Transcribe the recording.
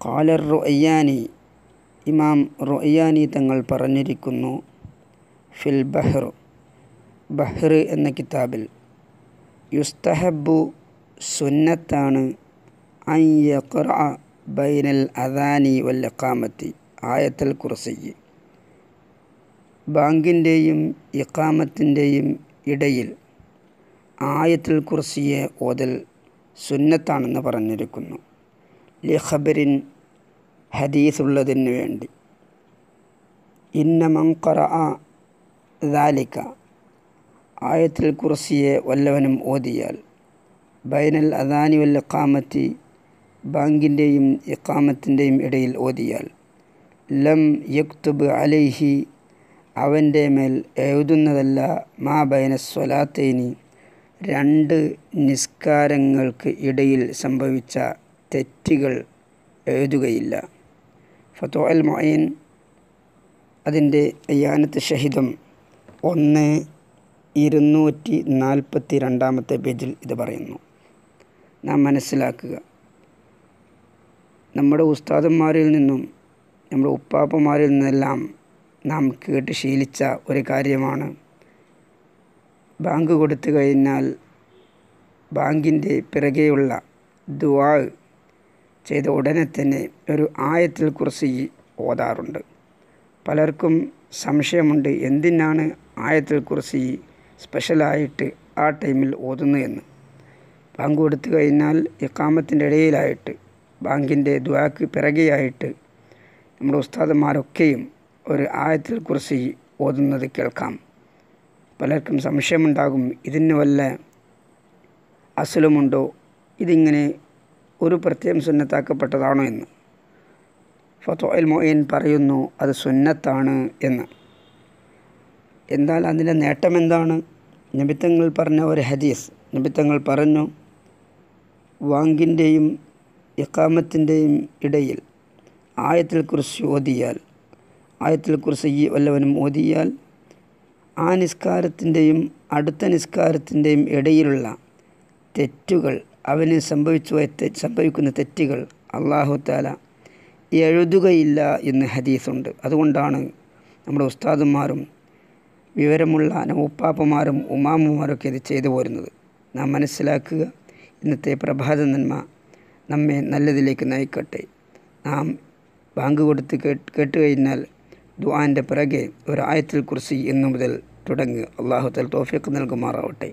ഖാലർ റുഅയ്യാനി ഇമാം റുഅയ്യാനി തങ്ങൾ പറഞ്ഞിരിക്കുന്നു ഫിൽ ബഹ്ർ ബഹ്ർ എന്ന കിതാബിൽ. യുസ്തഹബു സുന്നത്താണ് അയ്യ ഖുറ ബൈനൽ അദാനി വൽ ഇഖാമത്തി ആയത്തൽ കുർസി ബാങ്കിന്റെയും ഇഖാമത്തിന്റെയും ഇടയിൽ ആയത്തുൽ കുർസിയെ ഓതൽ സുന്നത്താണെന്ന് പറഞ്ഞിരിക്കുന്നു. ലിഖബരിൻ ഹദീസുള്ളതിന് വേണ്ടി. ഇന്ന മങ്കറ ദാലിക്ക ആയത്തുൽ കുർസിയെ വല്ലവനും ഓതിയാൽ. ബൈനൽ അദാനി വൽ ഇഖാമത്തി ബാങ്കിന്റെയും ഇക്കാമത്തിന്റെയും ഇടയിൽ ഓതിയാൽ. ലം യക്തുബ് അലൈഹി അവന്റെ മേൽ എഴുതുന്നതല്ല മാ ബൈന സ്വലാത്തേനി. രണ്ട് നിസ്കാരങ്ങൾക്ക് ഇടയിൽ സംഭവിച്ച തെറ്റുകൾ എഴുതുകയില്ല. ഫത്തോ അൽ മൊയിൻ അതിന്റെ അയ്യാനത്ത് ഷഹിദം ഒന്ന് ഇരുന്നൂറ്റി നാൽപ്പത്തി രണ്ടാമത്തെ പേജിൽ ഇത് പറയുന്നു. നാം മനസ്സിലാക്കുക. നമ്മുടെ ഉസ്താദന്മാരിൽ നിന്നും നമ്മുടെ ഉപ്പാപ്പന്മാരിൽ നിന്നെല്ലാം നാം കേട്ട് ശീലിച്ച ഒരു കാര്യമാണ്. ബാങ്ക് കൊടുത്തു കഴിഞ്ഞാൽ ബാങ്കിന്റെ പിറകെയുള്ള ദുവാ ചെയ്ത ഉടനെ തന്നെ ഒരു ആയത്തിൽ കുറിച്ച് ഓതാറുണ്ട്. പലർക്കും സംശയമുണ്ട് എന്തിനാണ് ആയത്തിൽ കുറിച്ച് സ്പെഷ്യലായിട്ട് ആ ടൈമിൽ ഓതുന്നു എന്ന്. ബാങ്ക് കൊടുത്തു കഴിഞ്ഞാൽ ഇക്കാമത്തിന്റെ ഇടയിലായിട്ട് ബാങ്കിന്റെ ദ്വാക്ക് പിറകെയായിട്ട് നമ്മുടെ ഉസ്താദന്മാരൊക്കെയും ഒരു ആയത്തിൽ കുറിച്ച് ഓതുന്നത് കേൾക്കാം. പലർക്കും സംശയമുണ്ടാകും ഇതിന് വല്ല അസുലമുണ്ടോ? ഇതിങ്ങനെ ഒരു പ്രത്യേകം സുന്നത്താക്കപ്പെട്ടതാണോ എന്ന്. ഫത്തോ അൽ മൊയ്ൻ പറയുന്നു അത് സുന്നത്താണ് എന്ന്. എന്നാൽ അതിന്റെ നേട്ടം എന്താണ്? നബിത്തങ്ങൾ പറഞ്ഞ ഒരു ഹദീസ് നബിത്തങ്ങൾ പറഞ്ഞു വാങ്കിന്റെയും ഇക്കാമത്തിന്റെയും ഇടയിൽ ആയത്തിൽ കുറിച്ച് ഓതിയാൽ ആയത്തിൽ കുറിച്ച് ഈ വല്ലവനും ഓതിയാൽ ആ നിസ്കാരത്തിന്റെയും അടുത്ത നിസ്കാരത്തിന്റെയും ഇടയിലുള്ള തെറ്റുകൾ അവന് സംഭവിച്ചു സംഭവിക്കുന്ന തെറ്റുകൾ അള്ളാഹു താല എഴുതുകയില്ല എന്ന് ഹദീസുണ്ട്. അതുകൊണ്ടാണ് നമ്മുടെ ഉസ്താദന്മാരും വിവരമുള്ള ഉപ്പാപ്പമാരും ഉമാമ്മമാരൊക്കെ ഇത് ചെയ്തു പോരുന്നത്. നാം മനസ്സിലാക്കുക ഇന്നത്തെ പ്രഭാത നന്മ നമ്മെ നല്ലതിലേക്ക് നയിക്കട്ടെ. നാം ബാങ്ക് കൊടുത്ത് കേട്ട് കേട്ട് കഴിഞ്ഞാൽ ദുആന്റെ പിറകെ ഒരു ആയത്തിൽ കുറിച്ച് ഇന്നു മുതൽ തുടങ്ങി. അള്ളാഹു തൽ തോഫിക്ക് നൽകുമാറാവട്ടെ.